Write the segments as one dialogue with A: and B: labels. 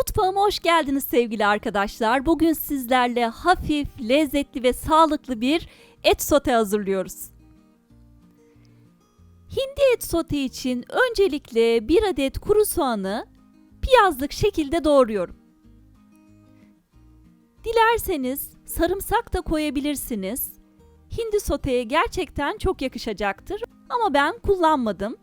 A: Mutfağıma hoş geldiniz sevgili arkadaşlar. Bugün sizlerle hafif, lezzetli ve sağlıklı bir et sote hazırlıyoruz. Hindi et sote için öncelikle bir adet kuru soğanı piyazlık şekilde doğruyorum. Dilerseniz sarımsak da koyabilirsiniz. Hindi soteye gerçekten çok yakışacaktır ama ben kullanmadım.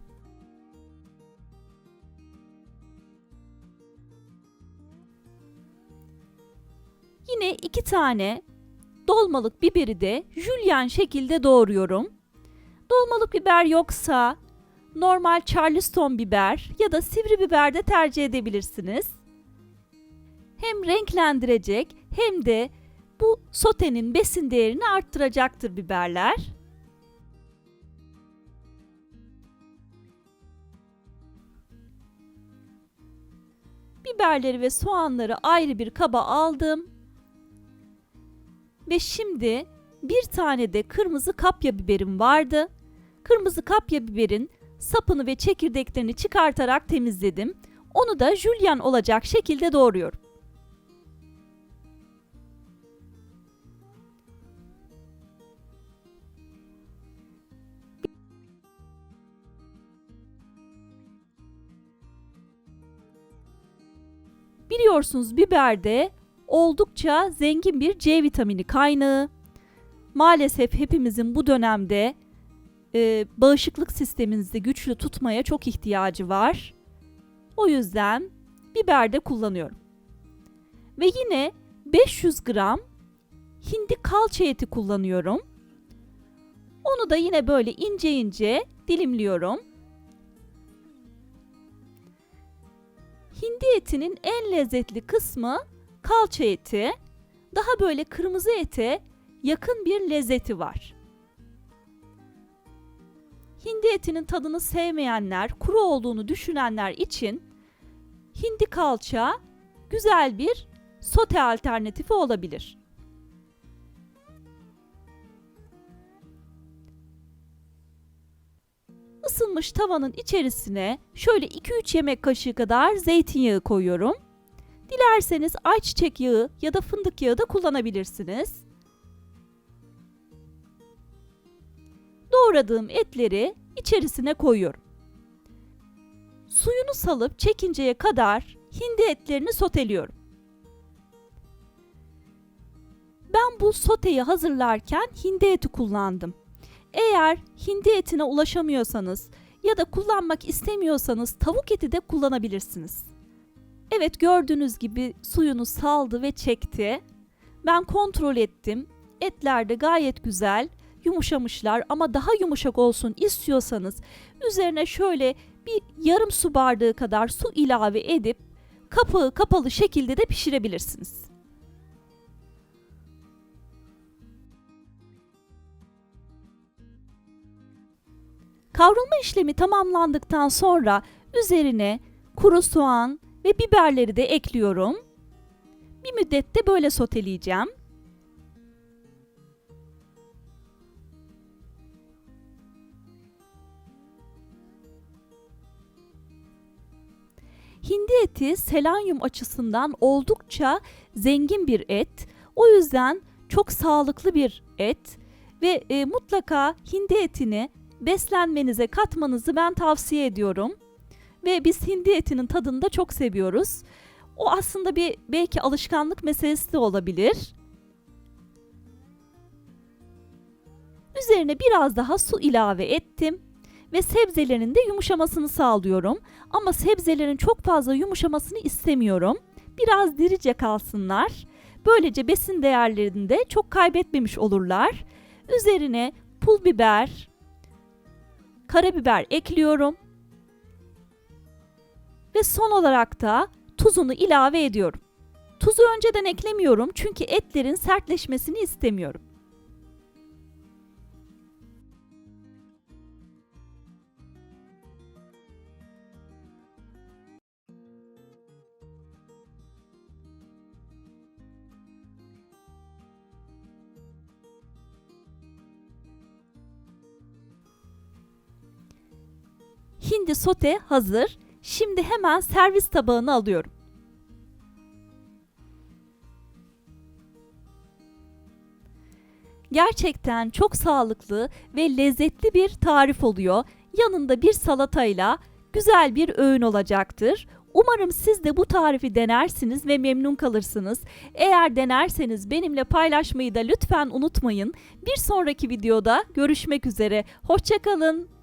A: Yine iki tane dolmalık biberi de jülyen şekilde doğruyorum. Dolmalık biber yoksa normal charleston biber ya da sivri biber de tercih edebilirsiniz. Hem renklendirecek hem de bu sotenin besin değerini arttıracaktır biberler. Biberleri ve soğanları ayrı bir kaba aldım. Ve şimdi bir tane de kırmızı kapya biberim vardı. Kırmızı kapya biberin sapını ve çekirdeklerini çıkartarak temizledim. Onu da jülyen olacak şekilde doğruyorum. Biliyorsunuz biberde oldukça zengin bir C vitamini kaynağı. Maalesef hepimizin bu dönemde e, bağışıklık sistemimizi güçlü tutmaya çok ihtiyacı var. O yüzden biber de kullanıyorum. Ve yine 500 gram hindi kalça eti kullanıyorum. Onu da yine böyle ince ince dilimliyorum. Hindi etinin en lezzetli kısmı kalça eti. Daha böyle kırmızı ete yakın bir lezzeti var. Hindi etinin tadını sevmeyenler, kuru olduğunu düşünenler için hindi kalça güzel bir sote alternatifi olabilir. Isınmış tavanın içerisine şöyle 2-3 yemek kaşığı kadar zeytinyağı koyuyorum. Dilerseniz ayçiçek yağı ya da fındık yağı da kullanabilirsiniz. Doğradığım etleri içerisine koyuyorum. Suyunu salıp çekinceye kadar hindi etlerini soteliyorum. Ben bu soteyi hazırlarken hindi eti kullandım. Eğer hindi etine ulaşamıyorsanız ya da kullanmak istemiyorsanız tavuk eti de kullanabilirsiniz. Evet gördüğünüz gibi suyunu saldı ve çekti. Ben kontrol ettim. Etler de gayet güzel, yumuşamışlar ama daha yumuşak olsun istiyorsanız üzerine şöyle bir yarım su bardağı kadar su ilave edip kapağı kapalı şekilde de pişirebilirsiniz. Kavrulma işlemi tamamlandıktan sonra üzerine kuru soğan ve biberleri de ekliyorum. Bir müddet de böyle soteleyeceğim. Hindi eti selanyum açısından oldukça zengin bir et. O yüzden çok sağlıklı bir et ve e, mutlaka hindi etini beslenmenize katmanızı ben tavsiye ediyorum. Ve biz hindi etinin tadını da çok seviyoruz. O aslında bir belki alışkanlık meselesi de olabilir. Üzerine biraz daha su ilave ettim ve sebzelerin de yumuşamasını sağlıyorum. Ama sebzelerin çok fazla yumuşamasını istemiyorum. Biraz dirice kalsınlar. Böylece besin değerlerini de çok kaybetmemiş olurlar. Üzerine pul biber, karabiber ekliyorum. Ve son olarak da tuzunu ilave ediyorum. Tuzu önceden eklemiyorum çünkü etlerin sertleşmesini istemiyorum. Hindi sote hazır. Şimdi hemen servis tabağını alıyorum. Gerçekten çok sağlıklı ve lezzetli bir tarif oluyor. Yanında bir salatayla güzel bir öğün olacaktır. Umarım siz de bu tarifi denersiniz ve memnun kalırsınız. Eğer denerseniz benimle paylaşmayı da lütfen unutmayın. Bir sonraki videoda görüşmek üzere. Hoşçakalın.